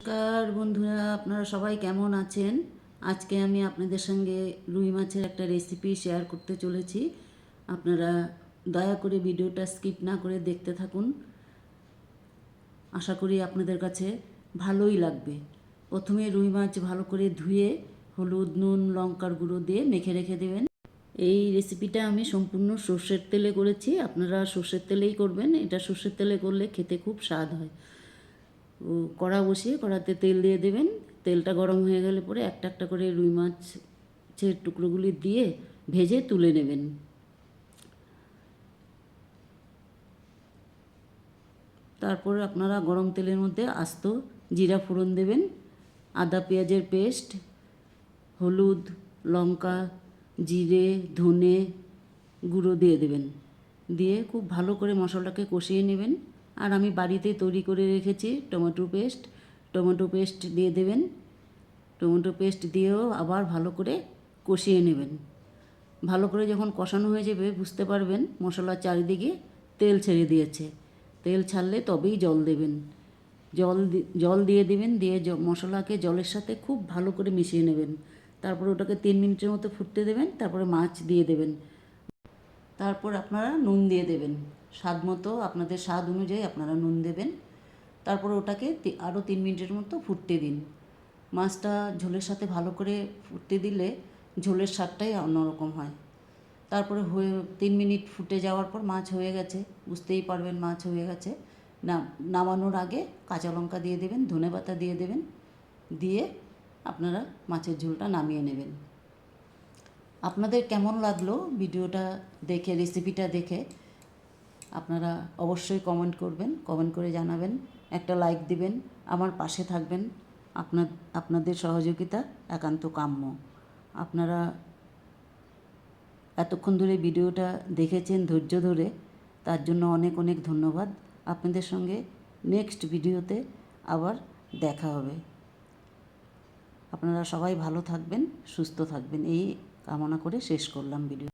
নমস্কার বন্ধুরা, আপনারা সবাই কেমন আছেন? আজকে আমি আপনাদের সঙ্গে রুই মাছের একটা রেসিপি শেয়ার করতে চলেছি। আপনারা দয়া করে ভিডিওটা স্কিপ না করে দেখতে থাকুন। আশা করি আপনাদের কাছে ভালোই লাগবে। প্রথমে রুই মাছ ভালো করে ধুয়ে হলুদ, নুন, লঙ্কার গুঁড়ো দিয়ে মেখে রেখে দেবেন। এই রেসিপিটা আমি সম্পূর্ণ সর্ষের তেলে করেছি। আপনারা সর্ষের তেলেই করবেন। এটা সর্ষের তেলে করলে খেতে খুব স্বাদ হয়। কড়া বসিয়ে কড়াতে তেল দিয়ে দেবেন। তেলটা গরম হয়ে গেলে পরে একটা একটা করে রুই মাছের টুকরোগুলি দিয়ে ভেজে তুলে নেবেন। তারপর আপনারা গরম তেলের মধ্যে আস্ত জিরা ফোড়ন দেবেন। আদা পেঁয়াজের পেস্ট, হলুদ, লঙ্কা, জিরে, ধনে গুঁড়ো দিয়ে দেবেন। দিয়ে খুব ভালো করে মশলাটাকে কষিয়ে নেবেন। আর আমি বাড়িতে তৈরি করে রেখেছি টমেটো পেস্ট। টমেটো পেস্ট দিয়ে দেবেন। টমেটো পেস্ট দিয়েও আবার ভালো করে কষিয়ে নেবেন। ভালো করে যখন কষানো হয়ে যাবে, বুঝতে পারবেন মশলার চারিদিকে তেল ছেড়ে দিয়েছে। তেল ছাড়লে তবেই জল দেবেন। জল জল দিয়ে দেবেন, দিয়ে মশলাকে জলের সাথে খুব ভালো করে মিশিয়ে নেবেন। তারপর ওটাকে তিন মিনিটের মতো ফুটতে দেবেন, তারপরে মাছ দিয়ে দেবেন। তারপর আপনারা নুন দিয়ে দেবেন। স্বাদ মতো আপনাদের স্বাদ অনুযায়ী আপনারা নুন দেবেন। তারপর ওটাকে আরও তিন মিনিটের মতো ফুটতে দিন। মাছটা ঝোলের সাথে ভালো করে ফুটতে দিলে ঝোলের স্বাদটাই অন্যরকম হয়। তারপরে হয়ে, তিন মিনিট ফুটে যাওয়ার পর মাছ হয়ে গেছে। বুঝতেই পারবেন মাছ হয়ে গেছে। নামানোর আগে কাঁচা লঙ্কা দিয়ে দেবেন, ধনে পাতা দিয়ে দেবেন। দিয়ে আপনারা মাছের ঝোলটা নামিয়ে নেবেন। আপনাদের কেমন লাগল ভিডিওটা দেখে রেসিপিটা দেখে? আপনারা অবশ্যই কমেন্ট করবেন কমেন্ট করে জানাবেন, একটা লাইক দিবেন, আমার পাশে থাকবেন। আপনার, আপনাদের সহযোগিতা একান্ত কাম্য। আপনারা এতক্ষণ ধরে ভিডিওটা দেখেছেন ধৈর্য ধরে, তার জন্য অনেক অনেক ধন্যবাদ। আপনাদের সঙ্গে নেক্সট ভিডিওতে আবার দেখা হবে। আপনারা সবাই ভালো থাকবেন, সুস্থ থাকবেন। এই কামনা করে শেষ করলাম ভিডিও